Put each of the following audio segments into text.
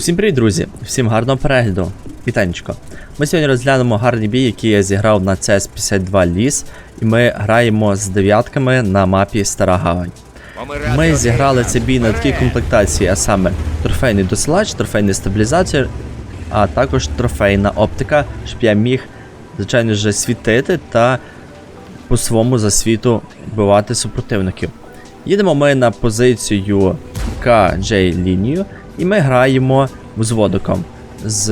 Усім привіт, друзі! Всім гарного перегляду. Вітанечко. Ми сьогодні розглянемо гарний бій, який я зіграв на CS52 Ліс, і ми граємо з дев'ятками на мапі Стара Гавань. Ми зіграли цей бій на такій комплектації, а саме трофейний досилач, трофейний стабілізатор, а також трофейна оптика, щоб я міг, звичайно ж, світити та по своєму засвіту вбивати супротивників. Їдемо ми на позицію KJ лінію і ми граємо з,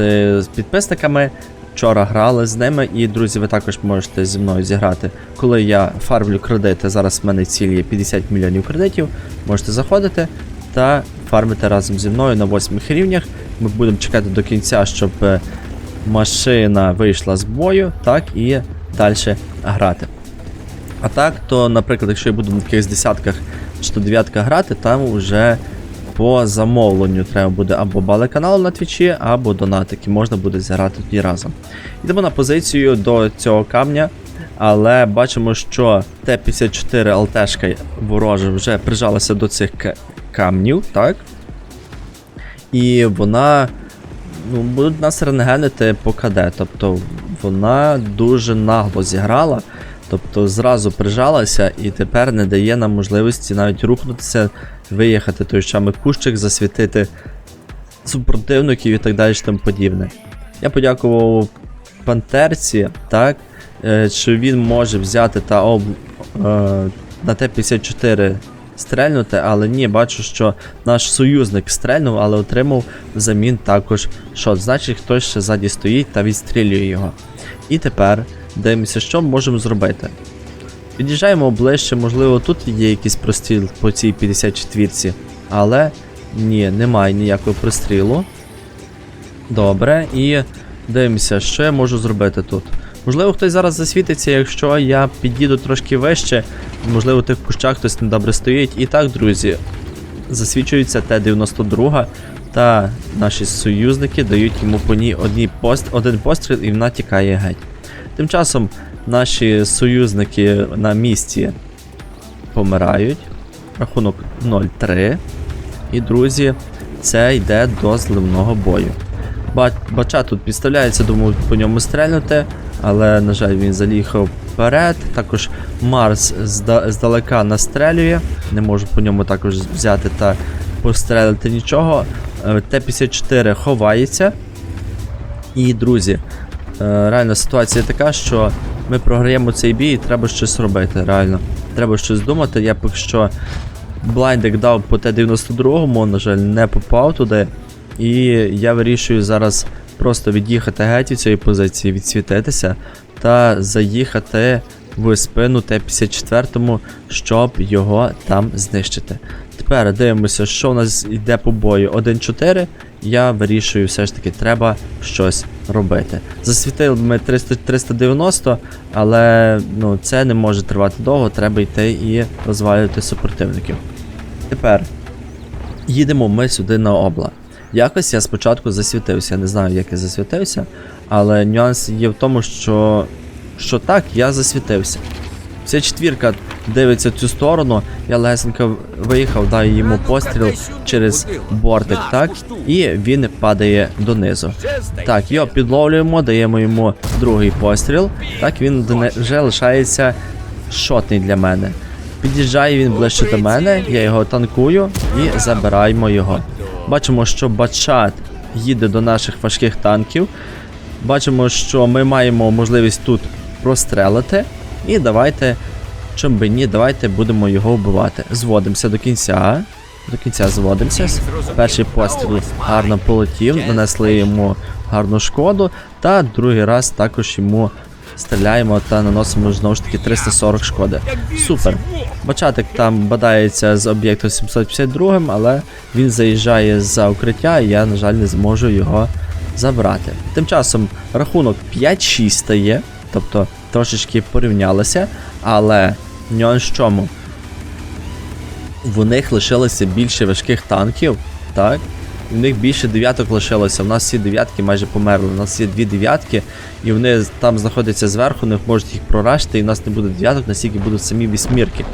з підписниками. Вчора грали з ними, і друзі, ви також можете зі мною зіграти. Коли я фармлю кредити, зараз в мене ціль є 50 мільйонів кредитів. Можете заходити та фармити разом зі мною на 8 рівнях. Ми будемо чекати до кінця, щоб е, машина вийшла з бою, так і далі грати. А так, то, наприклад, якщо я буду на якихось десятках чи то дев'ятках грати, там вже по замовленню треба буде або бали каналу на твічі, або донатики. Можна буде зіграти тоді разом. Йдемо на позицію до цього камня, але бачимо, що Т-54 ЛТшка ворожа вже прижалася до цих камнів, так? І вона ну, будуть нас рентгенити по КД. Тобто вона дуже нагло зіграла. Тобто зразу прижалася і тепер не дає нам можливості навіть рухнутися, виїхати той самий кущик, засвітити супротивників і так далі тому подібне. Я подякував Пантерці, так, е, що він може взяти та об, е, на Т-54 стрельнути, але ні, бачу, що наш союзник стрельнув, але отримав взамін також шот. Значить, хтось ще ззаді стоїть та відстрілює його. І тепер дивимося, що можемо зробити. Під'їжджаємо ближче, можливо, тут є якийсь простріл по цій 54-ці, але ні, немає ніякого прострілу. Добре, і дивимося, що я можу зробити тут. Можливо, хтось зараз засвітиться, якщо я під'їду трошки вище, можливо, в тих кущах хтось недобре стоїть. І так, друзі, засвічується Т-92, та наші союзники дають йому по ній одній пост, один постріл і вона тікає геть. Тим часом наші союзники на місці помирають. Рахунок 0-3. І, друзі, це йде до зливного бою. Бача тут підставляється, думаю, по ньому стрельнути, але, на жаль, він заліхав вперед. Також Марс здалека настрелює. Не можу по ньому також взяти та пострелити нічого. Е, Т-54 ховається. І, друзі, реально ситуація така, що ми програємо цей бій і треба щось робити. Реально. Треба щось думати. Я поки що блайндик дав по Т-92, на жаль, не попав туди. І я вирішую зараз просто від'їхати геть від цієї позиції, відсвітитися та заїхати в спину Т-54, щоб його там знищити. Тепер дивимося, що у нас йде по бою 1-4. Я вирішую, все ж таки, треба щось робити. Засвітили ми 300, 390, але ну, це не може тривати довго, треба йти і розвалювати супротивників. Тепер їдемо ми сюди на обла. Якось я спочатку засвітився, не знаю, як я засвітився, але нюанс є в тому, що, що так, я засвітився. Вся четвірка дивиться в цю сторону, я легесенько виїхав, даю йому постріл через бортик, так, і він падає донизу. Так, його підловлюємо, даємо йому другий постріл. Так, він вже лишається шотний для мене. Під'їжджає він ближче до мене, я його танкую і забираємо його. Бачимо, що Бачат їде до наших важких танків. Бачимо, що ми маємо можливість тут прострелити. І давайте, чим би ні, давайте будемо його вбивати. Зводимося до кінця. До кінця зводимося. Перший постріл гарно полетів, нанесли йому гарну шкоду. Та другий раз також йому стріляємо та наносимо знову ж таки 340 шкоди. Супер. Бачатик там бадається з об'єктом 752, але він заїжджає за укриття, і я, на жаль, не зможу його забрати. Тим часом рахунок 5-6 стає, тобто трошечки порівнялися, але нюанс в чому? В них лишилося більше важких танків, так? І в них більше дев'яток лишилося. У нас всі дев'ятки майже померли. У нас є дві дев'ятки, і вони там знаходяться зверху, не можуть їх прорашити, і в нас не буде дев'яток, настільки будуть самі вісьмірки.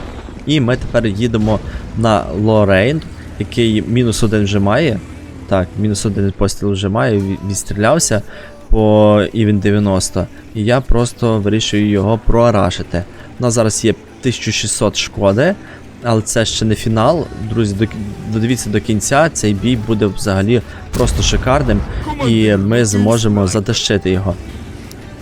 І ми тепер їдемо на Лорейн, який мінус один вже має. Так, мінус один постріл вже ві- відстрілявся по Івен 90. І я просто вирішую його проарашити. У нас зараз є 1600 шкоди, але це ще не фінал. Друзі, додивіться до кінця, цей бій буде взагалі просто шикарним, і ми зможемо затащити його.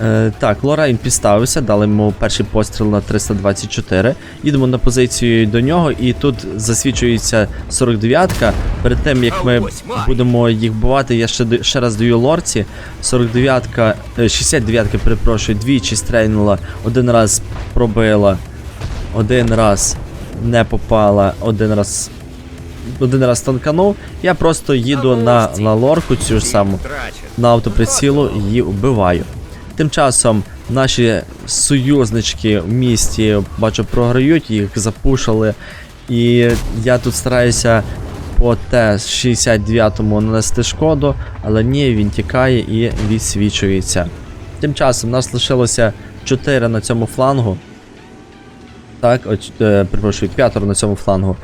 Е, так, Лорайн підставився, дали йому перший постріл на 324. Їдемо на позицію до нього, і тут засвічується 49-ка. Перед тим як ми будемо їх бувати, я ще, ще раз даю лорці. 49-ка, е, 69-ка, перепрошую, двічі стрельнула, один раз пробила, один раз не попала, один раз. Один раз танканув, я просто їду на, на лорку цю ж саму на автоприцілу і її вбиваю. Тим часом наші союзнички в місті, бачу, програють, їх запушили. І я тут стараюся по Т-69 нанести шкоду, але ні, він тікає і відсвічується. Тим часом нас лишилося 4 на цьому флангу. Так, от, е, перепрошую, п'ятеро на цьому флангу.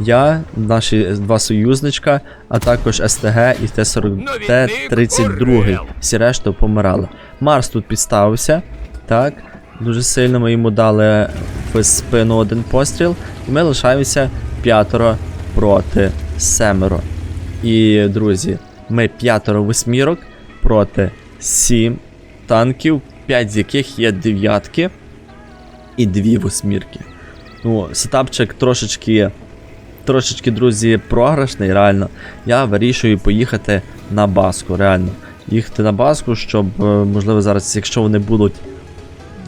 Я, наші два союзничка, а також СТГ і Т-40, Т-32. Всі решта помирали. Марс тут підставився. Так, дуже сильно ми йому дали в спину один постріл. І ми лишаємося п'ятеро проти семеро. І, друзі, ми п'ятеро восьмірок проти сім танків, п'ять з яких є дев'ятки і дві восьмірки. Ну, сетапчик трошечки, трошечки, друзі, програшний, реально. Я вирішую поїхати на баску, реально. Їхати на баску, щоб, е, можливо, зараз, якщо вони будуть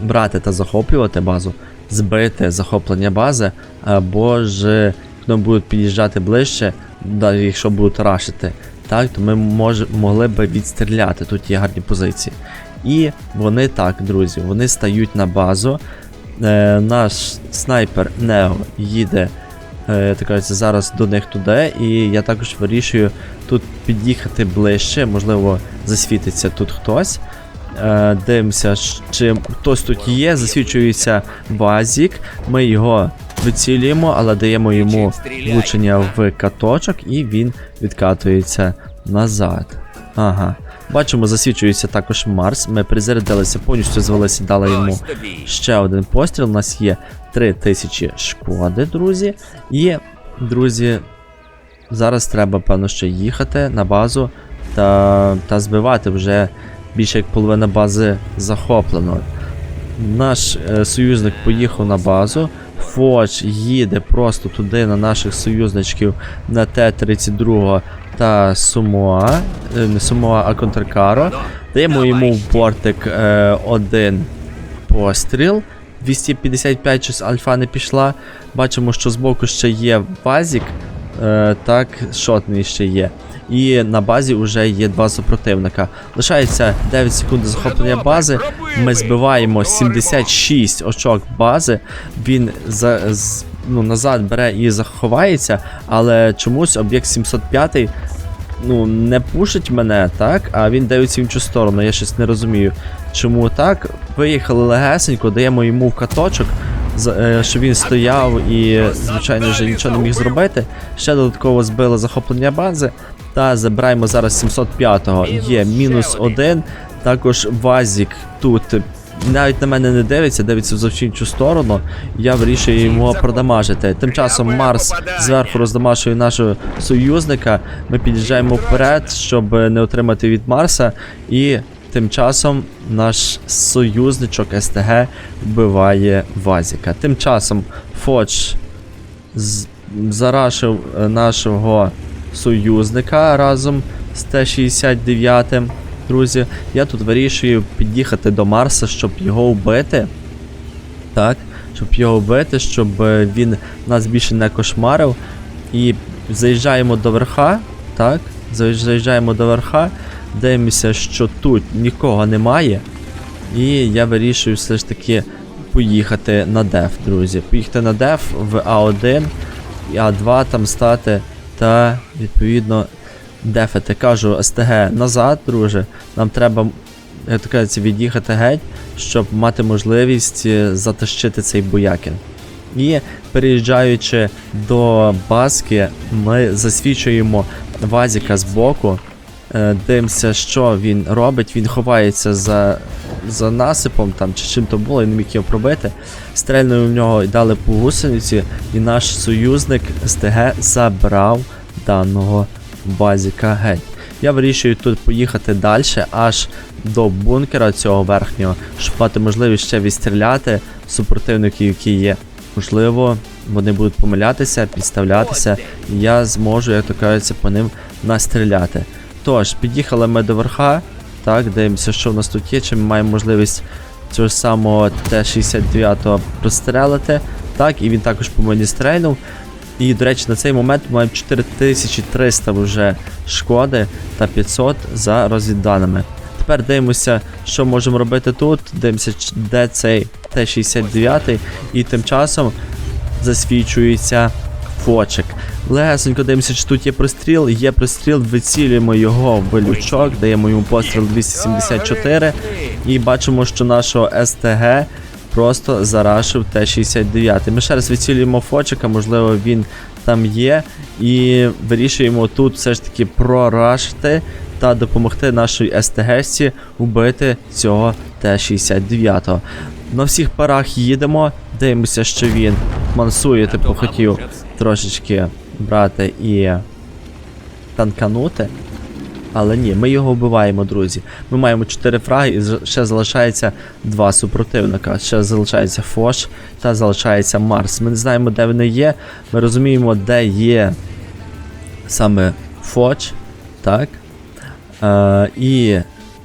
брати та захоплювати базу, збити захоплення бази, або ж вони будуть під'їжджати ближче, якщо будуть рашити, так, то ми мож, могли би відстріляти. Тут є гарні позиції. І вони так, друзі, вони стають на базу. Е, наш снайпер Нео їде, е, так кажеться, зараз до них туди, і я також вирішую тут під'їхати ближче, можливо, засвітиться тут хтось. Е, дивимося, чи хтось тут є, засвічується базік. Ми його вицілюємо, але даємо йому влучення в каточок, і він відкатується назад. Ага. Бачимо, засвічується також Марс. Ми призарядилися, повністю звелися, дали йому ще один постріл. У нас є 3000 шкоди, друзі. І, друзі, зараз треба, певно, ще їхати на базу та, та збивати вже більше як половина бази захоплено. Наш е, союзник поїхав на базу. Фоч їде просто туди на наших союзничків на Т-32 та Сумоа. Е, Не Сумоа, а Контркаро. Даємо йому в бортик е, один постріл. 255 щось альфа не пішла. Бачимо, що збоку ще є базік. Е, так, шотний ще є. І на базі вже є два супротивника. Лишається 9 секунд до захоплення бази. Ми збиваємо 76 очок бази. Він за, з, ну, назад бере і заховається, але чомусь об'єкт 705 ну, не пушить мене, так? А він дивиться в іншу сторону. Я щось не розумію. Чому так? Виїхали легесенько, даємо йому в каточок, е, щоб він стояв і, звичайно ж, нічого не міг зробити. Ще додатково збили захоплення бази. Та забираємо зараз 705-го. Є мінус один. Також Вазік тут навіть на мене не дивиться, дивиться в зовсім іншу сторону. Я вирішую йому продамажити. Тим часом Марс зверху роздамашує нашого союзника. Ми під'їжджаємо вперед, щоб не отримати від Марса. І тим часом наш союзничок СТГ вбиває Вазіка. Тим часом Фоч зарашив е, нашого союзника разом з Т-69. Друзі, я тут вирішую під'їхати до Марса, щоб його вбити. Так, щоб його вбити, щоб е, він нас більше не кошмарив. І заїжджаємо до верха. Так, заїжджаємо до верха, дивимося, що тут нікого немає. І я вирішую все ж таки поїхати на деф, друзі. Поїхати на деф в А1 і А2 там стати та відповідно дефити. Кажу СТГ назад, друже. Нам треба, як то кажеться, від'їхати геть, щоб мати можливість е, затащити цей боякін. І переїжджаючи до Баски, ми засвічуємо Вазіка з боку. Е, Дивимося, що він робить. Він ховається за, за насипом там, чи чим то було, і не міг його пробити. Стрельнули в нього і дали по гусениці, і наш союзник СТГ забрав даного базіка геть. Я вирішую тут поїхати далі, аж до бункера цього верхнього, щоб мати можливість ще відстріляти супротивників, які є. Можливо, вони будуть помилятися, підставлятися, і я зможу, як то кажеться, по ним настріляти. Тож, під'їхали ми до верха. Так, дивимося, що в нас тут є, чи ми маємо можливість цього самого Т-69 прострелити. Так, і він також по мені стрельнув. І, до речі, на цей момент ми маємо 4300 вже шкоди та 500 за розвідданими. Тепер дивимося, що можемо робити тут. Дивимося, де цей Т-69, і тим часом засвічується фочик. Легесенько дивимося, чи тут є простріл. Є простріл, вицілюємо його в лючок, даємо йому постріл 274. І бачимо, що нашого СТГ просто зарашив Т-69. Ми ще раз вицілюємо фочика, можливо, він там є. І вирішуємо тут все ж таки прорашити та допомогти нашій СТГ-сі вбити цього Т-69. На всіх парах їдемо, дивимося, що він мансує, типу хотів трошечки брати і танканути. Але ні, ми його вбиваємо, друзі. Ми маємо 4 фраги і ще залишається два супротивника. Ще залишається Фош та залишається Марс. Ми не знаємо, де вони є. Ми розуміємо, де є саме Фоч. Так. Е, і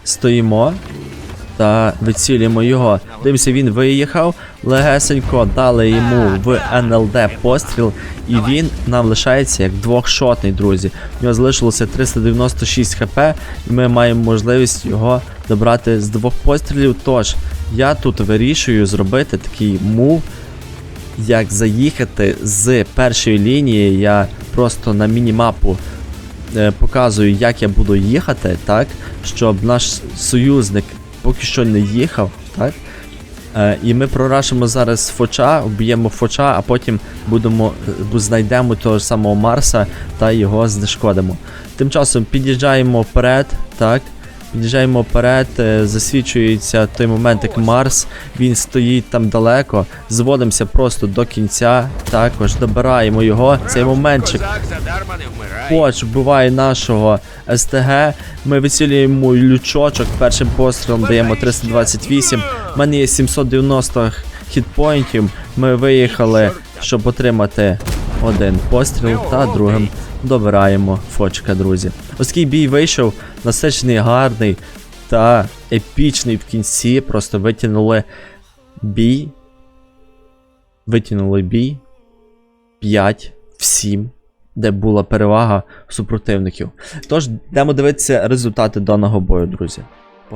стоїмо та вицілюємо його. Дивимося, він виїхав. Легесенько дали йому в НЛД постріл, і він нам лишається як двохшотний, друзі. У нього залишилося 396 хп, і ми маємо можливість його добрати з двох пострілів. Тож я тут вирішую зробити такий мув, як заїхати з першої лінії. Я просто на мінімапу е, показую, як я буду їхати, так, щоб наш союзник поки що не їхав, так. Е, і ми прорашимо зараз Фоча, вб'ємо Фоча, а потім будемо знайдемо того ж самого Марса та його знешкодимо. Тим часом під'їжджаємо вперед, так. Під'їжджаємо вперед, е, засвічується той момент, як Марс, він стоїть там далеко, зводимося просто до кінця, також добираємо його. Цей моментчик. Поч вбиває нашого СТГ. Ми вицілюємо лючочок. Першим пострілом даємо 328. У мене є 790 хітпоінтів. Ми виїхали, щоб отримати один постріл та другим добираємо фочка, друзі. Оскільки бій вийшов, насичений, гарний та епічний в кінці. Просто витягнули бій. Витягнули бій. 5 в 7 де була перевага супротивників. Тож йдемо дивитися результати даного бою, друзі.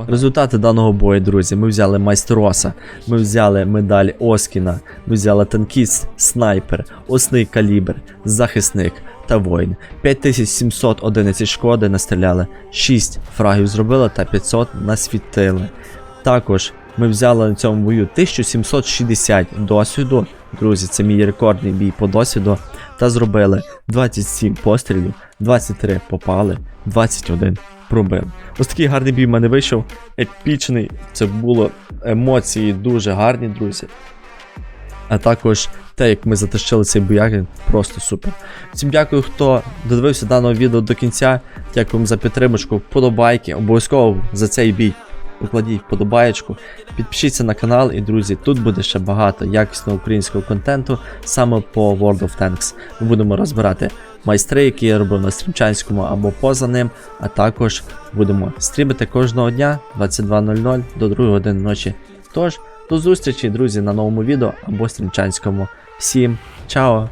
Результати даного бою, друзі. Ми взяли майстроса, ми взяли медаль Оскіна, ми взяли танкіст, снайпер, осний калібр, захисник та воїн. 5711 шкоди настріляли, 6 фрагів зробили та 500 насвітили. Також ми взяли на цьому бою 1760 досвіду. Друзі, це мій рекордний бій по досвіду. Та зробили 27 пострілів, 23 попали, 21 пробили. Ось такий гарний бій в мене вийшов. Епічний. Це було емоції дуже гарні, друзі. А також те, як ми затащили цей бояк, просто супер. Всім дякую, хто додивився даного відео до кінця. Дякую вам за підтримочку, вподобайки. Обов'язково за цей бій покладіть вподобаєчку. Підпишіться на канал і, друзі, тут буде ще багато якісного українського контенту саме по World of Tanks. Ми будемо розбирати майстри, які я робив на стрімчанському або поза ним, а також будемо стрімити кожного дня 22.00 до 2 години ночі. Тож, до зустрічі, друзі, на новому відео або стрімчанському. Всім чао!